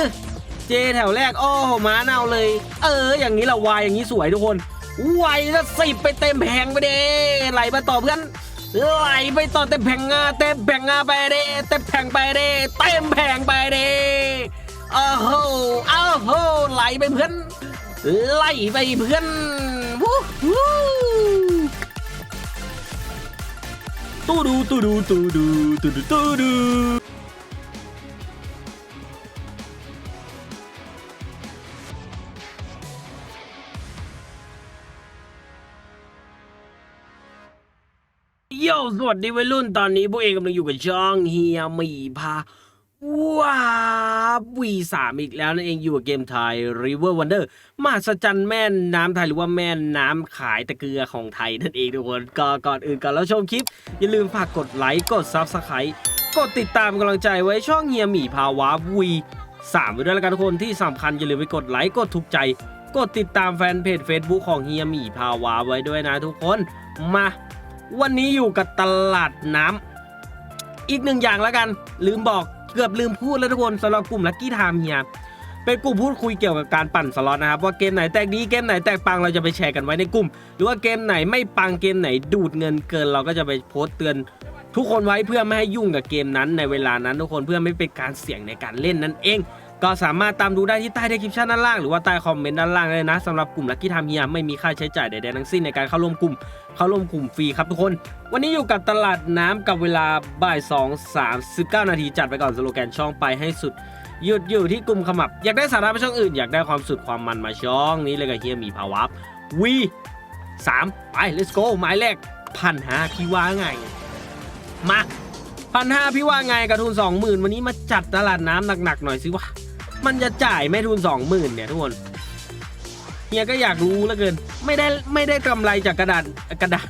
อ เจแถวแรก โอ้โหม้าเน่าเลย เออ อย่างนี้ละวายอย่างนี้สวยทุกคนวายละสิบไปเต็มแผงไปเด้ไหลมาต่อเพื่อนไหลไปต่อเต็มแผงงาเต็มแผงงาไปเด้เต็มแผงไปเด้เต็มแผงไปเด้โอ้โหอ้โหไหลไปเพื่อนไหลไปเพื่อนวู้ฮู้ตูดูตูดูตูดูตูดูตูดู โยสวัสดีวัยรุ่นตอนนี้พวกเองกำลังอยู่กับช่องเฮียหมีพาว้าวีสามอีกแล้วนั่นเองอยู่กับเกมไทย River Wonder มาสจันแม่น้ำไทยหรือว่าแม่น้ำขายตะเกียของไทยนั่นเองทุกคนก็ก่อนอื่นก่อนแล้วชมคลิป อย่าลืมฝากกดไลค์กด Subscribe กดติดตามกำลังใจไว้ช่องเฮียหมีพาวาวีสามไว้ด้วยแล้วกันทุกคนที่สำคัญอย่าลืมไปกดไลค์กดถูกใจ กดติดตามแฟนเพจ Facebook ของเฮียหมีพาวาไว้ด้วยนะทุกคนมา วันนี้อยู่กับตลาดน้ำอีกหนึ่งอย่างแล้วกัน ลืมบอกเกือบลืมพูดแล้วทุกคนสำหรับกลุ่มลั c กี้ไทม์เฮียเป็นกลุ่มพูดคุยเกี่ยวกับการปั่นสล็อตนะครับว่าเกมไหนแตกดีเกมไหนแตกปังเราจะไปแชร์กันไว้ในกลุ่ม หรือว่าเกมไหนไม่ปังเกมไหนดูดเงินเกินเราก็จะไปโพสต์เตือน ทุกคนไว้เพื่อไม่ให้ยุ่งกับเกมนั้นในเวลานั้นทุกคนเพื่อไม่เป็นการเสี่ยงในการเล่นนั่นเอง ก็สามารถตามดูได้ที่ใต้ description ด้านล่างหรือว่าใต้คอมเมนต์ด้านล่างเลยนะสำหรับกลุ่มลั c กี้ไทม์เฮียไม่มีค่าใช้จ่ายใดๆทั้งสิ้นในการเข้าร่วมกลุ่มเข้าร่วมกลุ่มฟรีครับทุกคน วันนี้อยู่กับตลาดน้ำกับเวลาบ่าย2 39 นาทีจัดไปก่อนสโลแกนช่องไปให้สุดหยุดอยู่ที่กลุ่มขมับ อยากได้สาระไปช่องอื่น อยากได้ความสุดความมันมาช่องนี้เลยกับเฮียมีภาวะวีสามไป let's go หมายแรกพันห้าพี่ว่าไง มาพันห้าพี่ว่าไงกับทุนสองหมื่นวันนี้มาจัดตลาดน้ำหนักๆหน่อยสิวะ มันจะจ่ายไม่ทุนสองหมื่นเนี่ยทุกคนเฮียก็อยากรู้เหลือเกิน ไม่ได้ไม่ได้กำไรจากกระดาษกระดาษ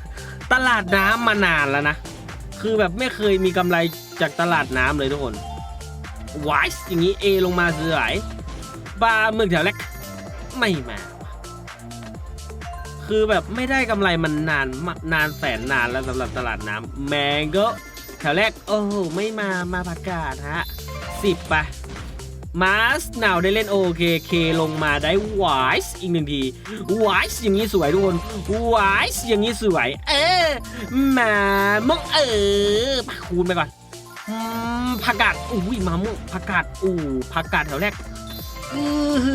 ตลาดน้ำมานานแล้วนะ คือแบบไม่เคยมีกำไรจากตลาดน้ำเลยทุกคนวายอย่างนี้เอลงมาเสือไหลปลาหมึกแถวแรกไม่มาคือแบบไม่ได้กำไรมันนานนานแสนนานแล้วสำหรับตลาดน้ำแมงก็แถวแรกโอ้โหไม่มามาประกาศฮะสิบไป มาสนาวได้เล่นโอเคเคลงมาได้วายส์อีกหนึ่งทีวายส์อย่างนี้สวยทุกคนวายส์อย่างนี้สวย เออมาม่วงเออคูณไปก่อนผักกาดอุ้ยมาม่วงผักกาดอู้ผักกาดแถวแรกอื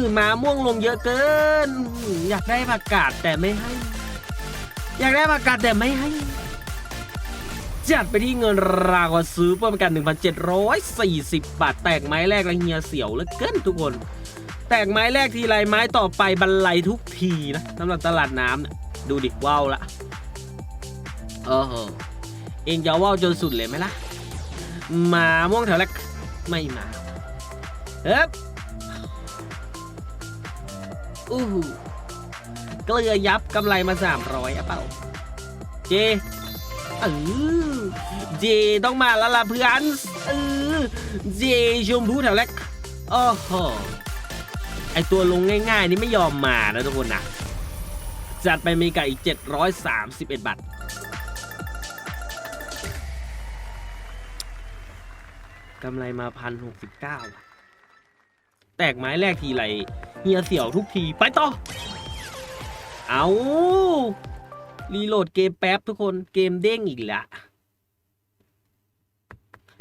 อหมาม่วงลงเยอะเกิน อยากได้ผักกาดแต่ไม่ให้ อยากได้ผักกาดแต่ไม่ให้ จัดไปที่เงินรางวัลซื้อเพิ่มกัน 1,740 บาท แตกไม้แรกแล้วเฮียเสียวเหลือเกินทุกคน แตกไม้แรกทีไรไม้ต่อไปบรรลัยทุกทีนะสำหรับตลาดน้ำเนี่ยดูดิว้าวละเออเองจะว้าวจนสุดเลยไหมล่ะ มาม่วงแถวแรกไม่มาเฮ้ยอู้หูเกลือยับกำไรมา 300อะเปล่า เจ เออเจต้องมาแล้วล่ะเพื่อนเออเจชมพูแถวแรกโอ้โหไอตัวลงง่ายๆ นี่ไม่ยอมมานะทุกคนนะจัดไปมีกับอีก 731 บาทกำไรมาพันหกสิบเก้าแตกไม้แรกทีไรเฮียเสี่ยวทุกที ไปต่อ เอา รีโหลดเกมแป๊บทุกคนเกมเด้งอีกละ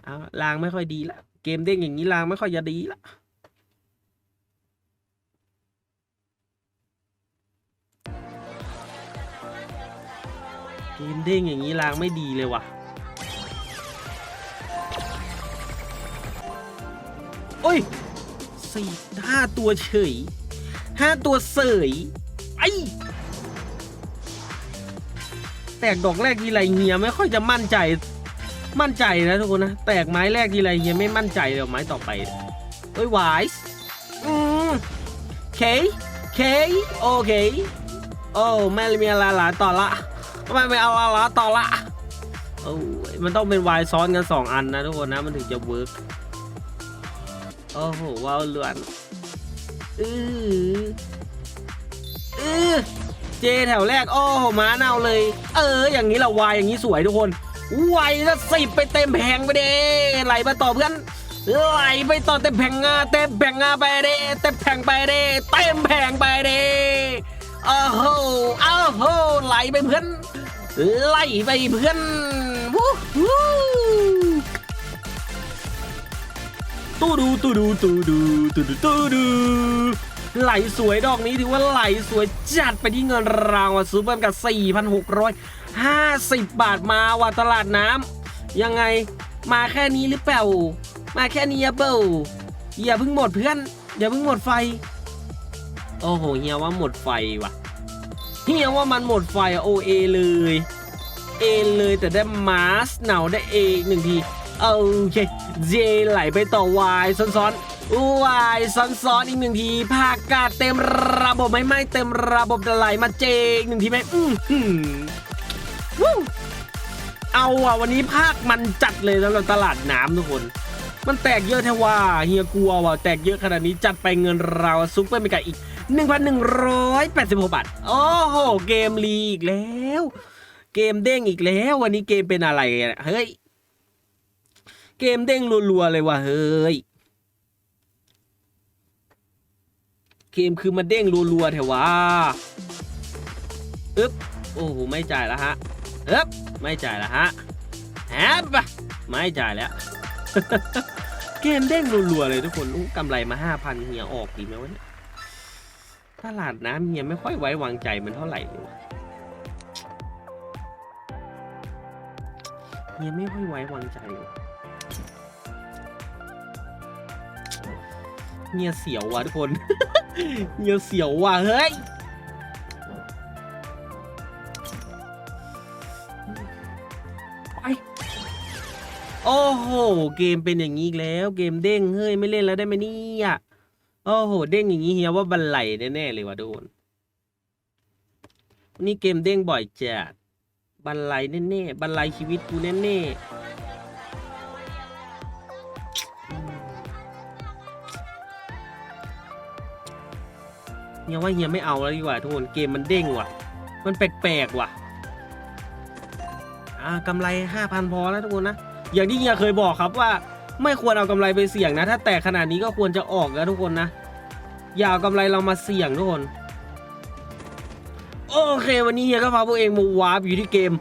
เอาลางไม่ค่อยดีละเกมเด้งอย่างนี้ลางไม่ค่อยจะดีละเกมเด้งอย่างนี้ลางไม่ดีเลยว่ะโอ้ยสี่ห้าตัวเฉยห้าตัวเสยไอ แตกดอกแรกทีไรเฮียไม่ค่อยจะมั่นใจ มั่นใจนะทุกคนนะ แตกไม้แรกทีไรเฮียไม่มั่นใจเลยไม้ต่อไปเอ้ยวายส์อืมเคเคโอเคโอ้ไม่มีอะไรหลาต่อละไม่ไม่เอาอะไรต่อละโอ้ยมันต้องเป็นวายซ้อนกันสองอันนะทุกคนนะมันถึงจะเวิร์กโอ้โหว้าวเลือนอืออือ เจแถวแรก โอ้โหม้าเน่าเลย เออ อย่างนี้ละวายอย่างนี้สวยทุกคนวายละสิบไปเต็มแผงไปเด้ไหลมาต่อเพื่อนไหลไปต่อเต็มแผงงาเต็มแผงงาไปเด้เต็มแผงไปเด้เต็มแผงไปเด้อ้โหอ้โหไหลไปเพื่อนไหลไปเพื่อนวู้ฮู้ตูดูตูดูตูดูตูดูตูดู ไหลสวยดอกนี้ถือว่าไหลสวยจัดไปที่เงินรางวัลซูเปอร์กับ 4,650 บาทมาว่าตลาดน้ำยังไงมาแค่นี้หรือเปล่า มาแค่นี้เปล่าอย่าเพิ่งหมดเพื่อนอย่าเพิ่งหมดไฟ โอ้โหเฮียว่าหมดไฟว่ะเฮียว่ามันหมดไฟโอเอเลยเอเลยแต่ได้มาสเหนาได้เออีกหนึ่งทีโอเคเจไหลไปต่อวายซ้อนๆ วายซ้อนๆอีกหนึ่งทีภาคกาดเต็มระบบไหม่ไม่เต็มระบบแต่ไหลมาเจอีกหนึ่งทีไหมอื้อหือวู้เอาอะวันนี้ภาคมันจัดเลยสำหรับตลาดน้ำทุกคน มันแตกเยอะแท้ว่าเฮียกลัวว่ะแตกเยอะขนาดนี้จัดไปเงินเราซุปเปอร์เมกาอีก 1,186 บาท โอ้โห เกมลีอีกแล้ว เกมเด้งอีกแล้ว วันนี้เกมเป็นอะไรอะเฮ้ย เกมเด้งรัวๆเลยว่ะเฮ้ย เกมคือมันเด้งรัวๆแถวว่าอึ๊บ โอ้โห ไม่จ่ายแล้วฮะอึ๊บ ไม่จ่ายแล้วฮะแฮบไม่จ่ายแล้ว เกมเด้งรัวๆเลยทุกคนกำไรมาห้าพันเฮียออกดีไหมวะเนี่ยตลาดน้ำเฮียไม่ค่อยไว้วางใจมันเท่าไหร่เลยวะเฮียไม่ค่อยไว้วางใจเลย เฮียเสียวว่ะทุกคนเฮียเสียวว่ะเฮ้ยไปโอ้โห เกมเป็นอย่างนี้อีกแล้วเกมเด้งเฮ้ยไม่เล่นแล้วได้ไหมเนี่ยโอ้โห เด้งอย่างนี้เฮียว่าบันไหลแน่ๆเลยว่ะทุกคนวันนี่เกมเด้งบ่อยจัดบันไหลแน่ๆบันไหลชีวิตกูแน่ๆ เฮียว่าเฮียไม่เอาแล้วดีกว่าทุกคนเกมมันเด้งว่ะ มันแปลกๆว่ะอ่ากำไรห้าพันพอแล้วทุกคนนะ อย่างที่เฮียเคยบอกครับว่า ไม่ควรเอากำไรไปเสี่ยงนะ ถ้าแตกขนาดนี้ก็ควรจะออกแล้วทุกคนนะ อย่าเอากำไรเรามาเสี่ยงทุกคนโอเควันนี้เฮียก็พาพวกเองมาวาร์ปอยู่ที่เกม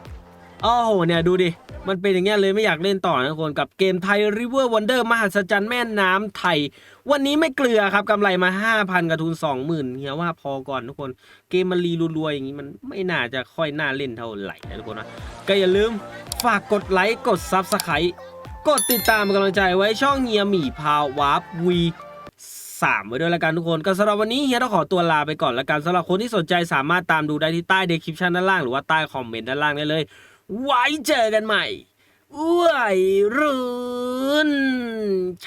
โอ้โหเนี่ยดูดิ มันเป็นอย่างเงี้ยเลยไม่อยากเล่นต่อนะทุกคนกับเกมไทย River Wonder มหัศจรรย์แม่น้ำไทย วันนี้ไม่เกลือครับกำไรมา5,000กับทุน20,000เฮียว่าพอก่อนทุกคน เกมมันรีรัวๆอย่างนี้มันไม่น่าจะค่อยน่าเล่นเท่าไหร่นะทุกคนนะก็อย่าลืมฝากกดไลค์กด Subscribe กดติดตามกำลังใจไว้ช่องเฮียหมี่พาววาร์ปวีสามไว้ด้วยละกันทุกคนก็สำหรับวันนี้เฮียต้องขอตัวลาไปก่อนละกันสำหรับคนที่สนใจสามารถตามดูได้ที่ใต้เดคริปชันด้านล่างหรือว่าใต้คอมเมนต์ด้านล่างได้เลย ไว้เจอกันใหม่วัยรุ่นช